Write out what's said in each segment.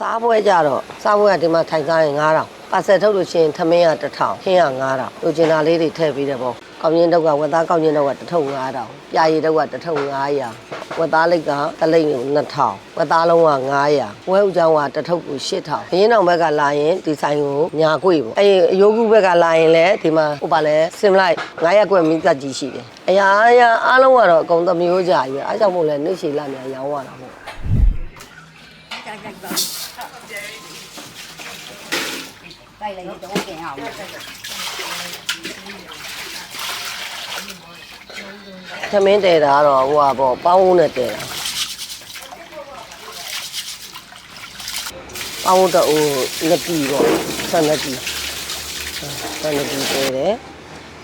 စားပွဲကြတော့စားပွဲကဒီမှာထိုင်စားရင်9000ပါဆယ်ထုတ်လို့ရှိရင်သမင်းက1000ခင်းက9000လိုချင်တာလေးတွေထည့်ပေးတယ်ပေါ့ကောင်းရင်တုတ်ကဝက်သားကောင်းရင်တုတ်ကတစ်ထုပ်9000ပြာရည်တုတ်ကတစ်ထုပ်900ဝက်သားလိတ်ကတစ်လိတ်ကို2000ဝက်သားလုံးက900ဝဲဥချောင်းကတစ်ထုပ်ကို8000ဘင်းအောင်ဘက်ကလာရင်ဒီဆိုင်ကိုညာကွေပေါ့အဲအယိုးကူဘက်ကလာရင်လည်းဒီမှာဟိုပါလဲစင်လိုက်900ကွက်မိသက်ကြီးရှိတယ်အရာအရာအားလုံးကတော့အကုန်သမျိုးကြပြီအဲကြောင့်မို့လဲနှိမ့်ရှည်လာမြန်ရောင်းရတာပေါ့ တိုက်လိုက်တော့ပြင်အောင်သမင်းတဲတာကတော့ဟိုဟာပေါ့ပေါင်းဦးနဲ့တဲတာပေါင်းဦးတော့ဟိုနှစ်ပြီပေါ့ဆက်နှစ်ပြီဆက်နှစ်ပြီတဲတယ်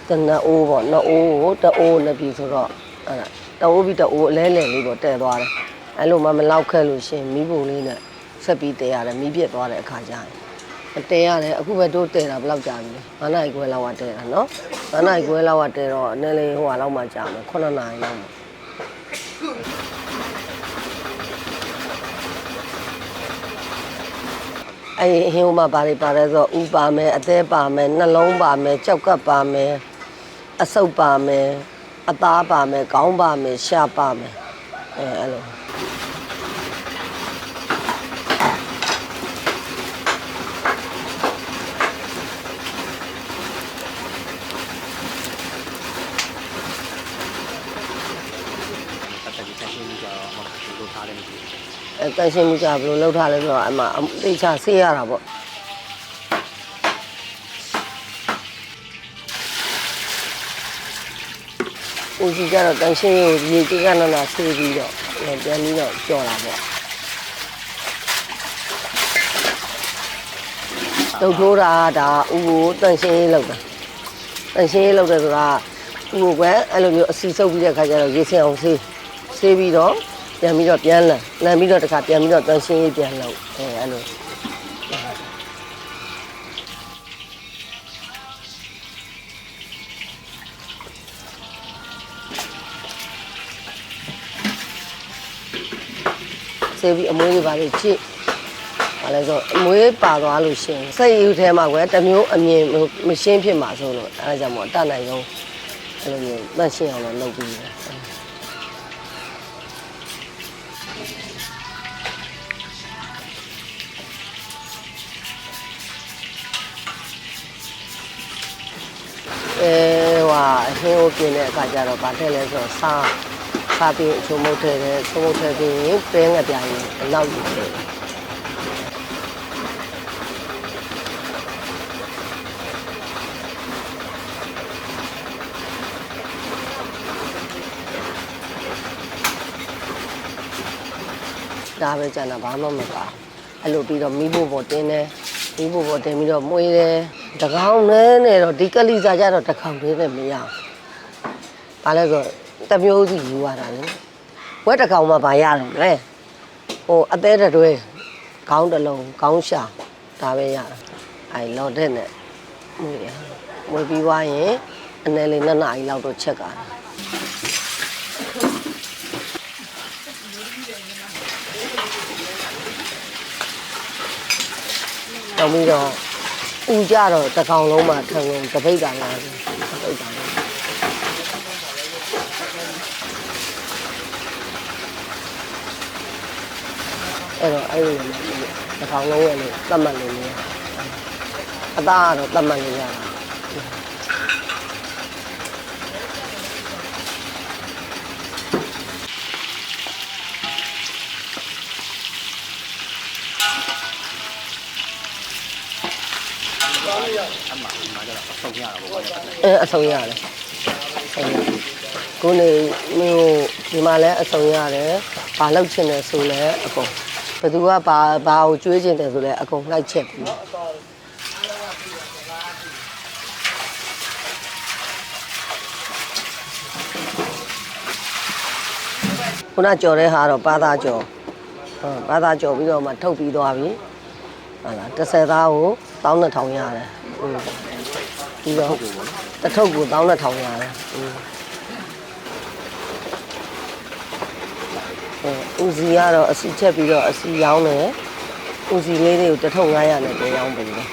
တနအိုးပေါ့နှစ်အိုးကိုတအိုးနှစ်ပြီဆိုတော့အဲ့ဒါတအိုးပြီးတအိုးအလဲလဲလေးပေါ့တဲသွားတယ်အဲ့လိုမှမလောက်ခဲ့လို့ရှရင်မီးပုံလေးနဲ့ဆက်ပြီးတဲရတယ်မီးပြက်သွားတဲ့အခါကျရင်အ တဲရတယ်အခုပဲတို့တဲတာဘယ်လောက်ကြာပြီလဲ9နိုင်ခွဲလောက်ကတဲတာနော်9နိုင်ခွဲလောက်ကတဲတော့အနည်းလေးဟိုဟာလောက်မှကြာမယ်9နိုင်လောက်မှအဲ့ဒီဟင်းဟိုမှာဘာတွေပါလဲဆိုတော့ဥပါမယ်အသေးပါမယ်နှလုံးပါမယ်ကြောက်ကပ်ပါမယ်အဆုပ်ပါမယ်အသားပါမယ်ခေါင်းပါမယ်ရှာပါမယ်အဲအဲ့လို တန်ရှင်းမှုကြဘယ်လိုလုပ်ထားလဲဆိုတော့အမအသိချဆေးရတာပေါ့ဦးစီကြတော့တန်ရှင်းကိုရေကြီးကနနာဆေးပြီးတော့ပြန်ပြီးတော့ကြော်တာပေါ့တုတ်ထိုးတာဒါဥကိုတန်ရှင်းရေးလုပ်တာတန်ရှင်းရေးလုပ်တယ်ဆိုတာဥကိုကွယ်အဲ့လိုမျိုးအစီစုပ်ပြီးတဲ့ခါကျတော့ရေစင်အောင်ဆေးဆေးပြီးတော့ ပြန်ပြီးတော့ပြန်လန်လန်ပြီးတော့တခါပြန်ပြီးတော့တန်ရှင်းရေးပြန်လုပ်အဲအဲ့လိုဆေးပြီးအမွေးတွေပါလေချစ်ဘာလဲဆိုအမွေးပါသွားလို့ရှရင်စိတ်ယူထဲမှာကွယ်တစ်မျိုးအမြင်မရှင်းဖြစ်မှာဆိုလို့အဲဒါကြောင့်မို့အတတ်နိုင်ဆုံးအဲ့လိုမျိုးတန့်ရှင်းအောင်လို့လုပ်ပြီးတယ် အဟင်းကိုกินတဲ့အခါကျတော့ဗာထည့်လဲဆိုတော့စားစားပြီးအချုံမုတ်ထည့်တယ်ချုံမုတ်ထည့်ပြီးရင်ပဲငပြာရင်အနောက်ယူတယ်ဒါပဲကျန်တာဘာမှမပါအဲ့လိုပြီးတော့မီးဖို့ပေါ်တင်းတယ် မီးဖို့ပေါ်တင်ပြီးတော့မွေးတယ်တကောင်နဲ့နဲ့တော့ဒီကလိစာကြတော့တကောင်လေးနဲ့မရအောင်ဘာလဲဆိုတစ်မျိုးစီယူရတာလေဝက်တကောင်မှဘာရလို့လဲဟိုအသေးတစ်တွဲခေါင်းတစ်လုံးခေါင်းရှာဒါပဲရတာအဲလော်တဲ့နဲ့မွေးရမွေးပြီးသွားရင်အနည်းလေးနှစ်နာရီလောက်တော့ချက်ကား တယ်တော့ပြီးတော့ဥကြတော့တစ်ကောင်လုံးမှာထံကုန်တပိတ်တာလားတပိတ်တာလားအဲ့တော့အဲ့လိုမျိုးတစ်ကောင်လုံးရဲ့လို့သတ်မှတ်လို့မရအသားကတော့သတ်မှတ်လို့ရတာ အဲအဆုံးရတယ်ဆုံးရကိုနေမျိုးဒီမှာလည်းအဆုံးရတယ်ဘာလောက်ချင်တယ်ဆိုလဲအကုန်ဘသူကဘာဘာကိုကျွေးချင်တယ်ဆိုလဲအကုန်လိုက်ချက်ပြီးခုနကြော်တဲ့ဟာတော့ပါသားကြော်ဟုတ်ပါသားကြော်ပြီးတော့မှထုတ်ပြီးသွားပြီဟုတ်လား30သားကို12000ရတယ်อืม ပြီးတော့တစ်ထုပ်ကို12000ရတယ်อืมအဲဦးစီကတော့အစီချက်ပြီးတော့အစီရောင်းတယ်ဦးစီလေးတွေကို1500နဲ့တင်ရောင်းပေးတယ်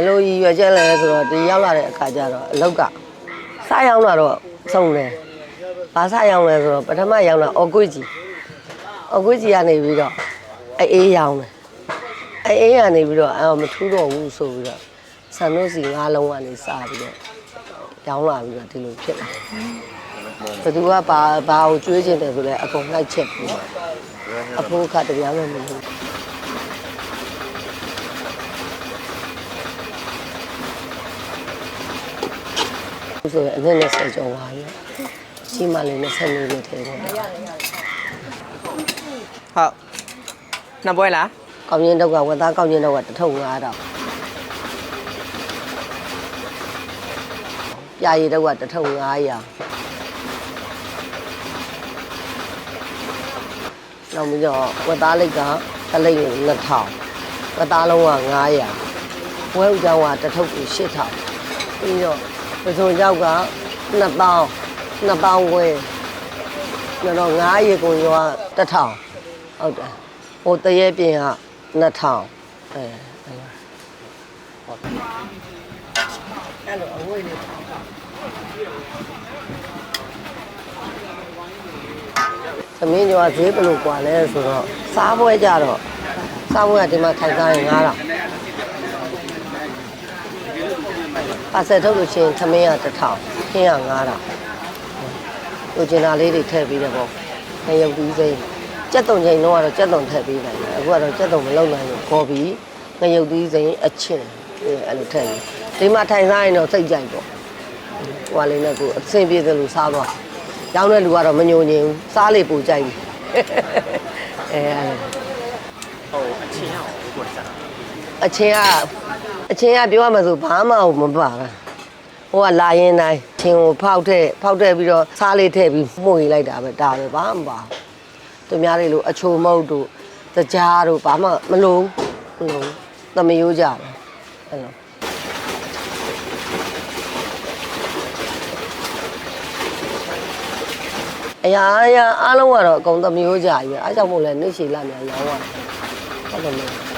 ယ်လိုရည်ရွယ်ချက်လဲဆိုတော့ဒီရောက်လာတဲ့အခါကျတော့အလောက်ကစရောက်လာတော့စုံတယ်။ဘာစရောက်လဲဆိုတော့ပထမရောက်လာအော်ကွေးကြီးအော်ကွေးကြီးကနေပြီးတော့အေးရောင်းတယ်။အေးကနေပြီးတော့အော်မထူးတော့ဘူးဆိုပြီးတော့ဆန်တို့စီငါးလုံးကနေစပြီးတော့ရောင်းလာပြီးတော့ဒီလိုဖြစ်လာတယ်။ဘယ်သူကဘာဘာကိုကျွေးချင်တယ်ဆိုလဲအကုန်လိုက်ချက်ပြီးတော့အဖိုးခတပြားမှမလို့ ဆိုရင်အနည်းနဲ့ဆက်ကြော်ပါပြီ။ရှိမှလည်း20မိနစ်ထဲပေါ့ဟုတ်နှစ်ပွဲလား။ကောင်းရင်တော့ကဝက်သားကောင်းရင်တော့က1500တောင်။ပြာရည်တော့က1500နောက်ပြီးတော့ဝက်သားလိတ်ကတစ်လိတ်ကို2000ဝက်သားလုံးက900ဝဲဥကြောင်းကတစ်ထုပ်ကို8000ပြီးတော့ ပစုံကြောက်က2000 2000ဝဲကျွန်တော်9ရေကုန်ရော1000ဟုတ်တယ်ဟိုတရေပြင်က2000အဲအဲ့လိုအဝေးလေးသမင်းကျော်ကဈေးဘယ်လိုกว่าလဲဆိုတော့စားပွဲကြတော့စားပွဲကဒီမှာထိုင်စားရင်9000 ပါဆယ်ထုတ်လို့ရှိရင်သမင်းက1000ခင်းက9000လိုချင်တာလေးတွေထည့်ပေးတယ်ပေါ့ခရုပ်ပြီးစိမ့်ကြက်တုံချိန်တော့ကတော့ကြက်တုံထည့်ပေးနိုင်တယ်အခုကတော့ကြက်တုံမလုံနိုင်ဘူးခေါ်ပြီးခရုပ်ပြီးစိမ့်အချင်းအဲ့လိုထည့်ပြီးဒီမှာထိုင်စားရင်တော့စိတ်ကြိုက်ပေါ့ဟိုကလေးနဲ့ကိုအဆင်ပြေသလိုစားသွားရောင်းတဲ့လူကတော့မညိုညင်ဘူးစားလေပူကြိုက်ပြီအဲအဲ့လိုဟိုအချင်းအောင်ကိုစား အချင်းကအချင်းကပြောရမှာဆိုဘာမှမပါဘူးဟိုကလာရင်တိုင်းချင်းကိုဖောက်တဲ့ဖောက်တဲ့ပြီးတော့စားလေးထည့်ပြီးမှုတ်လိုက်တာပဲဒါပဲဘာမှမပါဘူးသူများတွေလိုအချိုမုတ်တို့တကြားတို့ဘာမှမလုံးမလုံးသမယိုးကြတယ်အဲ့လိုအရာအရာအားလုံးကတော့အကုန်သမယိုးကြပြီပဲအားကြောင့်မို့လဲနှိရှိလာမြန်ရောင်းရတယ်ဟုတ်တယ်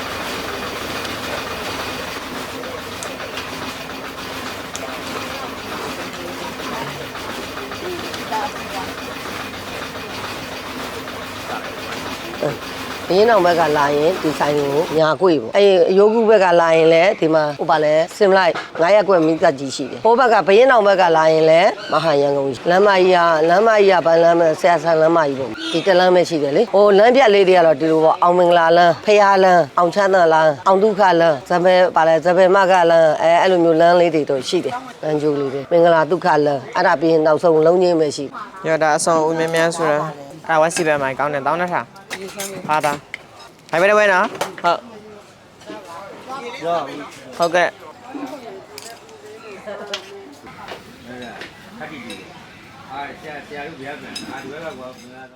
မလားဘင်းအောင်ဘက်ကလာရင်ဒီဆိုင်ကိုညာကွေ့ပေါ့အဲအယိုးကူဘက်ကလာရင်လည်းဒီမှာဟိုပါလဲစင်လိုက်9ရက်ကွက်မိကတ်ကြီးရှိတယ်ဟိုဘက်ကဘင်းအောင်ဘက်ကလာရင်လည်းမဟာရန်ကုန်လမ်းမကြီးကလမ်းမကြီးကဗန်လမ်းမဆရာဆန်လမ်းမကြီးပေါ့ဒီတလမ်းပဲရှိတယ်လေဟိုလမ်းပြလေးတွေကတော့ဒီလိုပေါ့အောင်မင်္ဂလာလမ်းဖျားလမ်းအောင်ချမ်းသာလမ်းအောင်ဒုက္ခလမ်းဇဘဲပါလဲဇဘဲမကလမ်းအဲအဲ့လိုမျိုးလမ်းလေးတွေတော့ရှိတယ်လမ်းကျိုးလေးတွေမင်္ဂလာဒုက္ခလမ်းအဲ့ဒါပြီးရင်နောက်ဆုံးလုံးချင်းပဲရှိတယ်ရတာအဆောင်ဦးမြန်းမြန်းဆိုတော့အဲ့ဝက်စီပဲမိုင်ကောင်းတယ်တောင်းတထား ဟာတာဟိုင်မဲတဲ့ဝဲနော်ဟုတ်ဟုတ်ကဲ့အဲ့ဒါခက်ကြည့်ပြီအားဆရာဆရာတို့ဗျာပြန်အားဒီဘက်ကကွာမလား